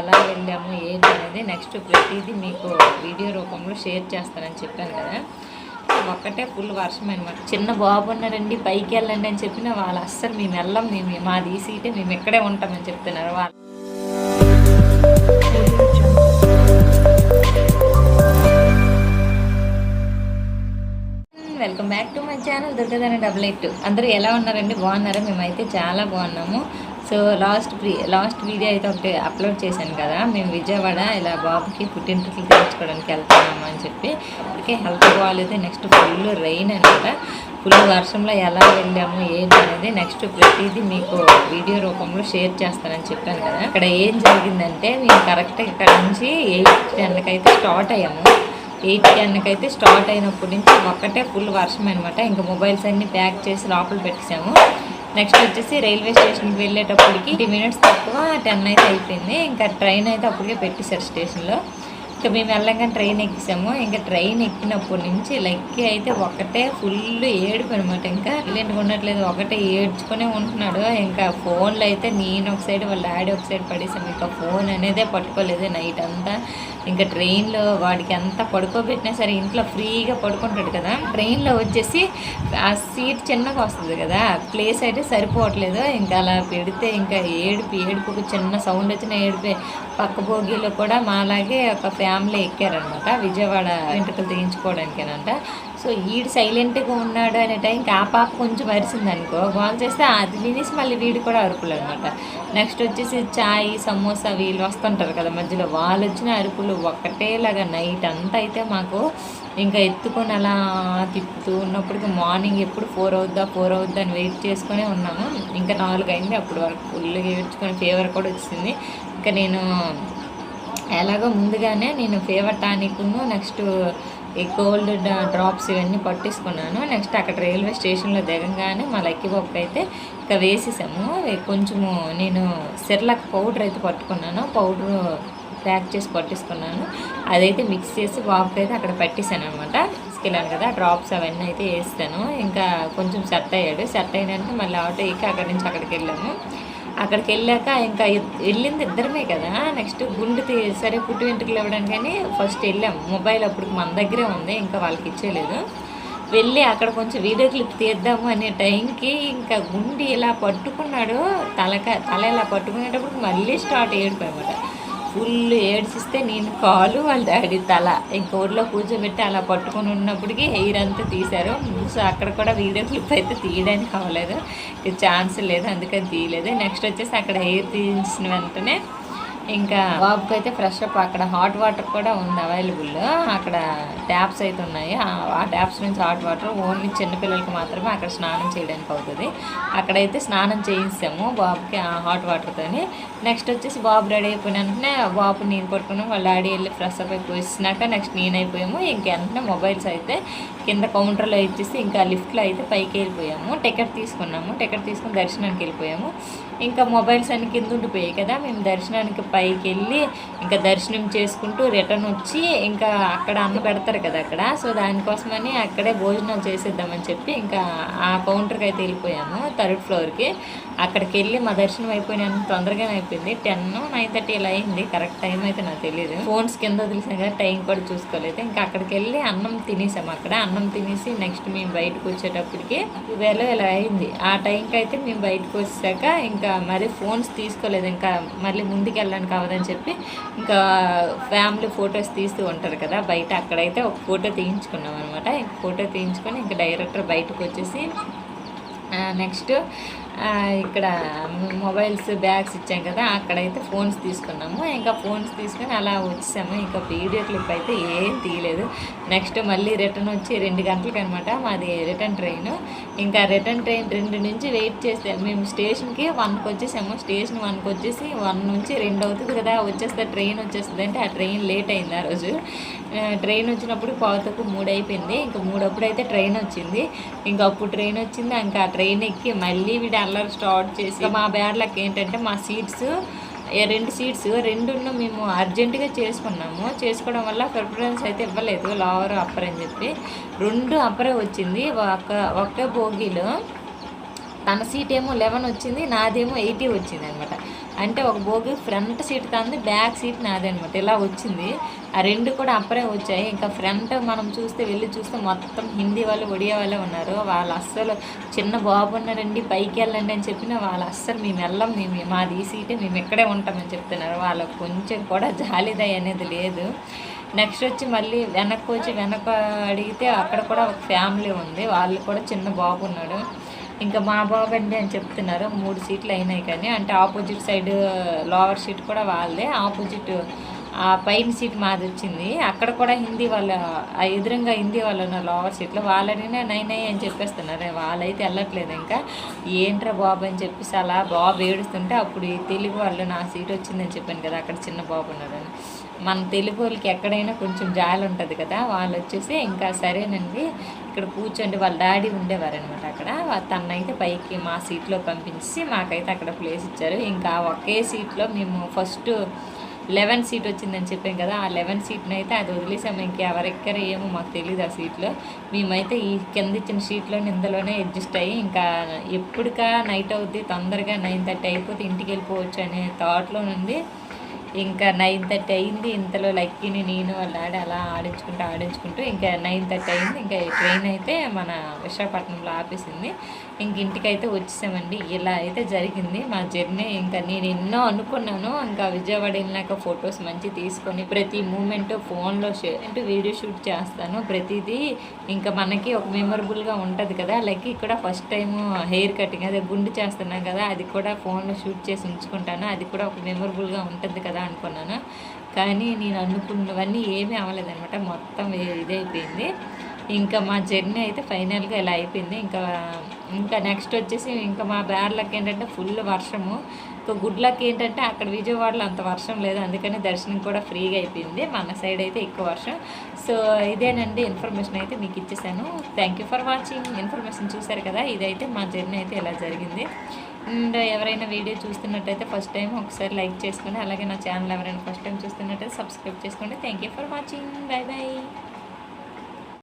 ఎలా వెళ్ళాము ఏంటి అనేది నెక్స్ట్ ప్రతిదీ మీకు వీడియో రూపంలో షేర్ చేస్తానని చెప్పాను కదా. ఒక్కటే ఫుల్ వర్షం అనమాట చిన్న బాబు ఉన్నారండి పైకి వెళ్ళండి అని చెప్పిన వాళ్ళు అస్సలు మేము వెళ్ళం మేము మాది ఈ సీటే మేము ఇక్కడే ఉంటామని చెప్తున్నారు వాళ్ళు. Welcome back to my channel దుర్గదాని double eight అందరూ ఎలా ఉన్నారండి? బాగున్నారా? మేమైతే చాలా బాగున్నాము. సో లాస్ట్ లాస్ట్ వీడియో అయితే ఒకటి అప్లోడ్ చేశాను కదా. మేము విజయవాడ ఇలా బాబుకి పుట్టినరోజులు తెచ్చుకోవడానికి వెళ్తున్నాము అని చెప్పి. ఇప్పటికే హెల్త్ బాగాలేదు. నెక్స్ట్ ఫుల్ రెయిన్ అనమాట ఫుల్ వర్షంలో ఎలా వెళ్ళాము ఏంటి అనేది నెక్స్ట్ ప్రతిదీ మీకు వీడియో రూపంలో షేర్ చేస్తానని చెప్పాను కదా. ఇక్కడ ఏం జరిగిందంటే మేము కరెక్ట్ ఇక్కడ నుంచి ఎయిట్ టెన్కి అయితే స్టార్ట్ అయ్యాము. ఎయిట్ టెన్కి అయితే స్టార్ట్ అయినప్పటి నుంచి ఒక్కటే ఫుల్ వర్షం అనమాట ఇంకా మొబైల్స్ అన్నీ ప్యాక్ చేసి లోపల పెట్టేసాము నెక్స్ట్ వచ్చేసి రైల్వే స్టేషన్కి వెళ్ళేటప్పటికి ఫిఫ్టీ మినిట్స్ తక్కువ టెన్ అయితే అయిపోయింది. ఇంకా ట్రైన్ అయితే అప్పటికే పెట్టేశారు స్టేషన్లో. ఇంకా మేము వెళ్ళంగా ట్రైన్ ఎక్కిసాము. ఇంకా ట్రైన్ ఎక్కినప్పటి నుంచి లెక్కి అయితే ఒకటే ఫుల్ ఏడుపు అనమాట ఇంకా ఇలాంటివి ఉండట్లేదు. ఒకటే ఏడ్చుకునే ఉంటున్నాడు. ఇంకా ఫోన్లో అయితే నేను ఒక సైడ్ వాళ్ళ డాడీ ఒక సైడ్ పడేసాము. ఇంకా ఫోన్ అనేదే పట్టుకోలేదు నైట్ అంతా. ఇంకా ట్రైన్లో వాడికి ఎంత పడుకోబెట్టినా సరే ఇంట్లో ఫ్రీగా పడుకుంటాడు కదా. ట్రైన్లో వచ్చేసి ఆ సీట్ చిన్నగా వస్తుంది కదా. ప్లేస్ అయితే సరిపోవట్లేదు. ఇంకా అలా పెడితే ఇంకా ఏడుపు ఏడుపు చిన్న సౌండ్ వచ్చిన ఏడిపే. పక్క భోగిలో కూడా మాలాగే ఒక ఫ్యామిలీ ఎక్కారనమాట. విజయవాడ వెంట్రుకలు తీయించుకోవడానికేనంట. సో ఈడు సైలెంట్గా ఉన్నాడు అనే టైంకి ఆ పాప కొంచెం అరిసింది అనుకో గోల్ చేస్తే అది వినేసి మళ్ళీ వీడు కూడా అరుపులు అనమాట నెక్స్ట్ వచ్చేసి చాయ్ సమోసా వీళ్ళు వస్తుంటారు కదా మధ్యలో. వాళ్ళు వచ్చిన అరుపులు ఒక్కటేలాగా నైట్ అంతా అయితే మాకు ఇంకా ఎత్తుకొని అలా తిప్పుతూ ఉన్నప్పటికి మార్నింగ్ ఎప్పుడు ఫోర్ అవుద్దా ఫోర్ అవుద్దా అని వెయిట్ చేసుకునే ఉన్నాము. ఇంకా నాలుగు అయింది అప్పుడు వరకు. ఫుల్గా ఏడ్చుకొని ఫీవర్ కూడా వచ్చింది ఇంకా నేను ఎలాగో ముందుగానే నేను ఫీవర్ టానిక్ను నెక్స్ట్ ఈ కోల్డ్ డ్రాప్స్ ఇవన్నీ పట్టేసుకున్నాను. నెక్స్ట్ అక్కడ రైల్వే స్టేషన్లో దిగంగానే మా లక్కీ బాబుకి అయితే ఇంకా వేసేసాము. కొంచెము నేను సిర్లక్ పౌడర్ అయితే పట్టుకున్నాను. పౌడర్ ప్యాక్ చేసి పట్టించుకున్నాను అదైతే మిక్స్ చేసి బాబుకి అయితే అక్కడ పట్టేశాను అనమాట తీసుకెళ్ళాను కదా డ్రాప్స్ అవన్నీ అయితే వేస్తాను. ఇంకా కొంచెం సెట్ అయ్యాడు. సెట్ అయినాక మళ్ళీ ఆటో ఎక్కి అక్కడి నుంచి అక్కడికి వెళ్ళాము. అక్కడికి వెళ్ళాక ఇంకా వెళ్ళింది ఇద్దరమే కదా. నెక్స్ట్ గుండు తీ సరే పుట్టు వెంట్రుకలు ఇవ్వడానికి కానీ ఫస్ట్ వెళ్ళాం. మొబైల్ అప్పుడు మన దగ్గరే ఉంది ఇంకా వాళ్ళకి ఇచ్చేయలేదు. వెళ్ళి అక్కడ కొంచెం వీడియో క్లిప్ తీద్దాము అనే టైంకి ఇంకా గుండి ఇలా పట్టుకున్నాడు తలక తల ఇలా పట్టుకునేటప్పుడు మళ్ళీ స్టార్ట్ ఏడిపోయమాట ఫుల్ ఏడ్చిస్తే నేను కాలు వాళ్ళ డాడీ తల ఇంక కూర్చోబెట్టి అలా పట్టుకొని ఉన్నప్పటికీ హెయిర్ అంతా తీశారు. సో అక్కడ కూడా వీడియో క్లిప్ అయితే తీయడానికి అవ్వలేదు. ఛాన్స్ లేదు అందుకని తీయలేదు. నెక్స్ట్ వచ్చేసి అక్కడ హెయిర్ తీసిన వెంటనే ఇంకా బాబుకి అయితే ఫ్రెష్ అప్. అక్కడ హాట్ వాటర్ కూడా ఉంది అవైలబుల్. అక్కడ ట్యాప్స్ అయితే ఉన్నాయి. ఆ- ట్యాప్స్ నుంచి హాట్ వాటర్ ఓన్లీ చిన్నపిల్లలకి మాత్రమే అక్కడ స్నానం చేయడానికి అవుతుంది. అక్కడైతే స్నానం చేయిస్తాము బాబుకి ఆ హాట్ వాటర్తోని నెక్స్ట్ వచ్చేసి బాబు రెడీ అయిపోయిన వెంటనే బాబు నేను పట్టుకున్నాం వాళ్ళ డాడీ వెళ్ళి ఫ్రెష్ అప్ అయిపోయి వచ్చినాక నెక్స్ట్ నేను అయిపోయాము. ఇంక వెంటనే మొబైల్స్ అయితే కింద కౌంటర్లో ఇచ్చేసి ఇంకా లిఫ్ట్లో అయితే పైకి వెళ్ళిపోయాము. టికెట్ తీసుకున్నాము. టికెట్ తీసుకుని దర్శనానికి వెళ్ళిపోయాము. ఇంకా మొబైల్స్ అన్ని కింద ఉండిపోయాయి కదా. మేము దర్శనానికి పైకి వెళ్ళి ఇంకా దర్శనం చేసుకుంటూ రిటర్న్ వచ్చి ఇంకా అక్కడ అన్న పెడతారు కదా అక్కడ. సో దానికోసమని అక్కడే భోజనాలు చేసేద్దామని చెప్పి ఇంకా ఆ కౌంటర్కి అయితే వెళ్ళిపోయాము థర్డ్ ఫ్లోర్కి. అక్కడికి వెళ్ళి మా దర్శనం అయిపోయిన తొందరగానే అయిపోయింది. టెన్ నైన్ థర్టీ ఇలా అయింది. కరెక్ట్ టైం అయితే నాకు తెలియదు ఫోన్స్ కింద వదిలేసాం కదా టైం కూడా చూసుకోలేదు. ఇంకా అక్కడికి వెళ్ళి అన్నం తినేసాము అక్కడ. అన్నం తినేసి నెక్స్ట్ మేము బయటకు వచ్చేటప్పటికి వేళ ఇలా అయింది. ఆ టైంకి అయితే మేము బయటకు వచ్చాక ఇంకా ఇంకా మరి ఫోన్స్ తీసుకోలేదు ఇంకా మళ్ళీ ముందుకు వెళ్ళడానికి అవ్వదని చెప్పి ఇంకా ఫ్యామిలీ ఫొటోస్ తీస్తూ ఉంటారు కదా బయట అక్కడైతే ఒక ఫోటో తీయించుకున్నాం అనమాట ఫోటో తీయించుకొని ఇంకా డైరెక్టర్ బయటకు వచ్చేసి నెక్స్ట్ ఇక్కడ మొబైల్స్ బ్యాగ్స్ ఇచ్చాం కదా అక్కడైతే ఫోన్స్ తీసుకున్నాము. ఇంకా ఫోన్స్ తీసుకొని అలా వచ్చాము ఇంకా వీడియో క్లిప్ అయితే ఏం తీయలేదు. నెక్స్ట్ మళ్ళీ రిటర్న్ వచ్చి రెండు గంటలకు అనమాట మాది రిటర్న్ ట్రైన్. ఇంకా రిటర్న్ ట్రైన్ రెండు నుంచి వెయిట్ చేస్తే మేము స్టేషన్కి వన్కి వచ్చేసాము. స్టేషన్ వన్కి వచ్చేసి వన్ నుంచి రెండు అవుతుంది కదా వచ్చేస్తే ట్రైన్ వచ్చేస్తుంది అంటే ఆ ట్రైన్ లేట్ అయింది ఆ రోజు. ట్రైన్ వచ్చినప్పుడు పావుతకు మూడు అయిపోయింది ఇంకా మూడప్పుడు అయితే ట్రైన్ వచ్చింది. ఇంకా అప్పుడు ట్రైన్ వచ్చింది. ఇంకా ఆ ట్రైన్ ఎక్కి మళ్ళీ వీడు అల్లరి స్టార్ట్ చేసి మా బ్యాడ్లకు ఏంటంటే మా సీట్స్ రెండు సీట్స్ రెండున్న మేము అర్జెంటుగా చేసుకున్నాము. చేసుకోవడం వల్ల ప్రిఫరెన్స్ అయితే ఇవ్వలేదు. లోవర్ అప్పర్ అని చెప్పి రెండు అప్పరే వచ్చింది. ఒక ఒక్క బోగీలో. తన సీట్ ఏమో లెవెన్ వచ్చింది నాదేమో ఎయిటీ వచ్చింది అనమాట. అంటే ఒక భోగి ఫ్రంట్ సీట్ తంది బ్యాక్ సీట్ నాదే అనమాట. ఇలా వచ్చింది. ఆ రెండు కూడా అప్పుడే వచ్చాయి. ఇంకా ఫ్రంట్ మనం చూస్తే వెళ్ళి చూస్తే మొత్తం హిందీ వాళ్ళు ఒడియా వాళ్ళే ఉన్నారు. వాళ్ళు అస్సలు చిన్న బాబు ఉన్నారండి పైకి వెళ్ళండి అని చెప్పిన వాళ్ళు అస్సలు మేము వెళ్ళం మేము మాది ఈ సీటే మేము ఇక్కడే ఉంటామని చెప్తున్నారు. వాళ్ళకు కొంచెం కూడా జాలిదయ అనేది లేదు. నెక్స్ట్ వచ్చి మళ్ళీ వెనక్కి వచ్చి వెనక అడిగితే అక్కడ కూడా ఒక ఫ్యామిలీ ఉంది. వాళ్ళు కూడా చిన్న బాబు ఉన్నాడు. ఇంకా మా బాబు అని చెప్తున్నారు మూడు సీట్లు అయినాయి కానీ అంటే ఆపోజిట్ సైడ్ లోవర్ సీట్ కూడా వాళ్ళదే ఆపోజిట్ ఆ పైన సీట్ మాది వచ్చింది. అక్కడ కూడా హిందీ వాళ్ళ ఆ ఎదురుగా హిందీ వాళ్ళు ఉన్నారు లోవర్ సీట్లో వాళ్ళని నైన్ అయ్యి అని చెప్పేస్తున్నారు. వాళ్ళైతే వెళ్ళట్లేదు ఇంకా. ఏంట్రా బాబు అని చెప్పేసి అలా బాబు ఏడుస్తుంటే అప్పుడు ఈ తెలుగు వాళ్ళు నా సీట్ వచ్చిందని చెప్పాను కదా అక్కడ చిన్న బాబు ఉన్నారని మన తెలుగు వాళ్ళకి ఎక్కడైనా కొంచెం జాలి ఉంటుంది కదా వాళ్ళు వచ్చేసి ఇంకా సరేనండి ఇక్కడ కూర్చోండి వాళ్ళ డాడీ ఉండేవారనమాట అక్కడ. తనైతే పైకి మా సీట్లో పంపించి మాకైతే అక్కడ ప్లేస్ ఇచ్చారు. ఇంకా ఒకే సీట్లో మేము ఫస్ట్ లెవెన్ సీట్ వచ్చిందని చెప్పాం కదా ఆ లెవెన్ సీట్ని అయితే అది వదిలేసాము. ఇంకెవరెక్కర ఏమో మాకు తెలియదు ఆ సీట్లో. మేమైతే ఈ కింద ఇచ్చిన సీట్లో ఇందులోనే అడ్జస్ట్ అయ్యి ఇంకా ఎప్పుడుకా నైట్ అవుద్ది తొందరగా నైన్ థర్టీ అయిపోతే ఇంటికి వెళ్ళిపోవచ్చు అనే థాట్లో నుండి ఇంకా నైన్ థర్టీ అయింది ఇంతలో లక్కీని నేను వాళ్ళు ఆడి అలా ఆడించుకుంటూ ఆడించుకుంటూ ఇంకా నైన్ థర్టీ అయింది. ఇంకా ట్రైన్ అయితే మన విశాఖపట్నంలో ఆపేసింది. ఇంక ఇంటికైతే వచ్చేసామండి. ఇలా అయితే జరిగింది. మా జర్నీ ఇంకా నేను ఎన్నో అనుకున్నాను. ఇంకా విజయవాడ వెళ్ళినాక ఫొటోస్ మంచి తీసుకొని ప్రతి మూమెంట్ ఫోన్లో షేర్ వీడియో షూట్ చేస్తాను. ప్రతిదీ ఇంకా మనకి ఒక మెమొరబుల్గా ఉంటుంది కదా. లైక్ ఇక్కడ ఫస్ట్ టైం హెయిర్ కటింగ్ అదే గుండు చేస్తున్నాం కదా. అది కూడా ఫోన్లో షూట్ చేసి ఉంచుకుంటాను. అది కూడా ఒక మెమొరబుల్గా ఉంటుంది కదా అనుకున్నాను. కానీ నేను అనుకున్నవన్నీ ఏమీ అవ్వలేదనమాట మొత్తం ఇదైపోయింది. ఇంకా మా జర్నీ అయితే ఫైనల్గా ఇలా అయిపోయింది. ఇంకా ఇంకా నెక్స్ట్ వచ్చేసి ఇంకా మా బ్యార్లకి ఏంటంటే ఫుల్ వర్షము. ఇంకా గుడ్లకి ఏంటంటే అక్కడ విజయవాడలో అంత వర్షం లేదు. అందుకని దర్శనం కూడా ఫ్రీగా అయిపోయింది. మన సైడ్ అయితే ఎక్కువ వర్షం. సో ఇదేనండి ఇన్ఫర్మేషన్ అయితే మీకు ఇచ్చేసాను. Thank you for watching information చూసారు కదా ఇదైతే మా జర్నీ అయితే ఇలా జరిగింది. అండ్ ఎవరైనా వీడియో చూస్తున్నట్టయితే ఫస్ట్ టైం ఒకసారి లైక్ చేసుకోండి అలాగే నా ఛానల్ ఎవరైనా ఫస్ట్ టైం చూస్తున్నట్టయితే సబ్స్క్రైబ్ చేసుకోండి. Thank you for watching bye bye